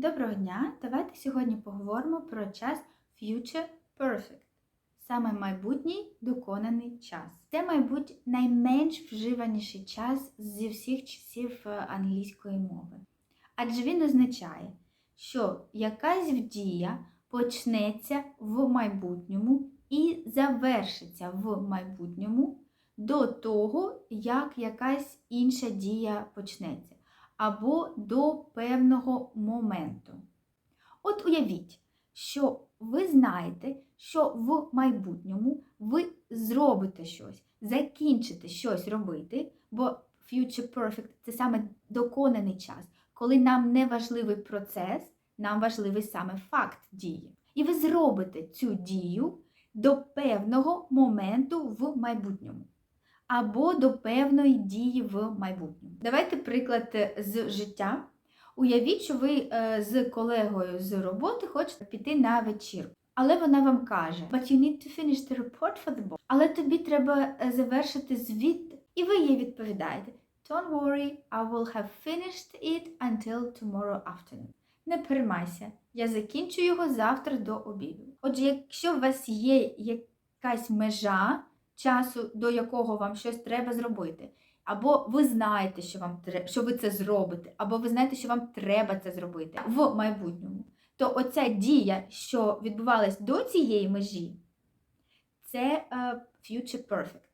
Доброго дня! Давайте сьогодні поговоримо про час Future Perfect. Саме майбутній доконаний час. Це, мабуть, найменш вживаніший час зі всіх часів е, англійської мови. Адже він означає, що якась дія почнеться в майбутньому і завершиться в майбутньому до того, як якась інша дія почнеться або до певного моменту. От уявіть, що ви знаєте, що в майбутньому ви зробите щось, закінчите щось робити, бо future perfect це саме доконаний час, коли нам не важливий процес, нам важливий саме факт дії. І ви зробите цю дію до певного моменту в майбутньому або до певної дії в майбутньому. Давайте приклад е, з життя. Уявіть, що ви е, з колегою з роботи хочете піти на вечірку. Але вона вам каже, but you need to finish the report for the boss. Але тобі треба е, завершити звіт. І ви їй відповідаєте, Don't worry, I will have finished it until tomorrow afternoon. Не переймайся, я закінчу його завтра до обіду. Отже, якщо у вас є якась межа, часу, до якого вам щось треба зробити. Або ви знаєте, що вам що ви це зробите, або ви знаєте, що вам треба це зробити в майбутньому. То оця дія, що відбувалась до цієї межі, це uh, future perfect.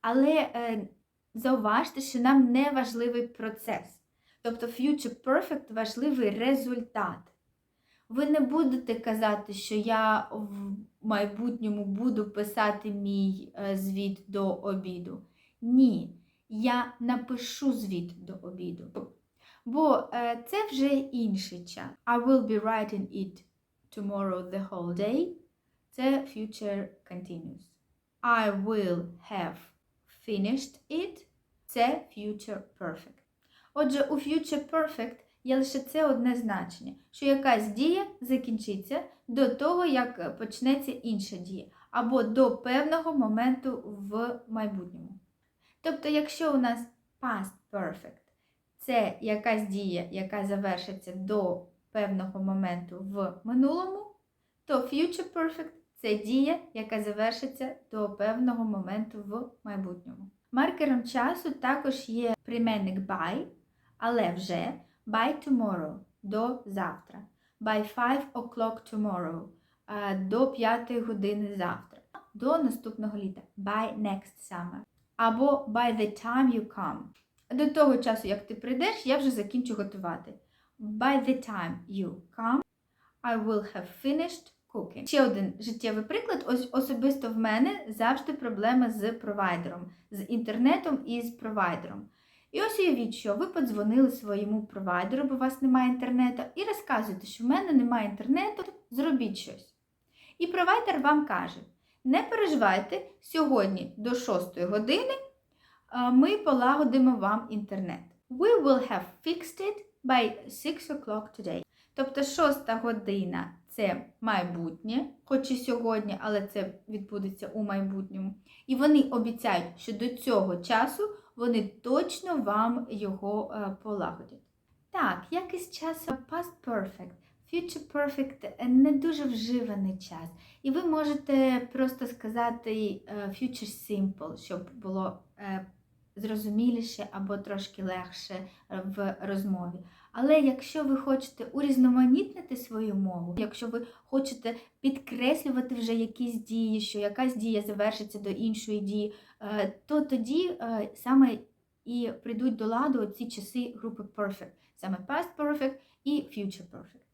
Але uh, зауважте, що нам не важливий процес. Тобто future perfect важливий результат. Ви не будете казати, що я в майбутньому буду писати мій е, звіт до обіду. Ні, я напишу звіт до обіду. Бо е, це вже інший час. I will be writing it tomorrow the whole day. Це future continuous. I will have finished it. Це future perfect. Отже, у future perfect є лише це одне значення, що якась дія закінчиться до того, як почнеться інша дія, або до певного моменту в майбутньому. Тобто, якщо у нас past perfect це якась дія, яка завершиться до певного моменту в минулому, то future perfect це дія, яка завершиться до певного моменту в майбутньому. Маркером часу також є прийменник by, але вже by tomorrow до завтра. By 5 o'clock tomorrow. До 5 години завтра. До наступного літа. By next summer. Або by the time you come. До того часу, як ти прийдеш, я вже закінчу готувати. By the time you come, I will have finished cooking. Ще один життєвий приклад. Ось особисто в мене завжди проблеми з провайдером, з інтернетом і з провайдером. І ось уявіть, що ви подзвонили своєму провайдеру, бо у вас немає інтернету, і розказуєте, що в мене немає інтернету, зробіть щось. І провайдер вам каже: не переживайте, сьогодні до 6 години ми полагодимо вам інтернет. We will have fixed it by 6 o'clock today. Тобто 6 година це майбутнє, хоч і сьогодні, але це відбудеться у майбутньому. І вони обіцяють, що до цього часу вони точно вам його е, полагодять. Так, як із часу past perfect, future perfect не дуже вживаний час. І ви можете просто сказати е, future simple, щоб було е, зрозуміліше або трошки легше в розмові. Але якщо ви хочете урізноманітнити свою мову, якщо ви хочете підкреслювати вже якісь дії, що якась дія завершиться до іншої дії, то тоді саме і прийдуть до ладу ці часи групи perfect, саме past perfect і future perfect.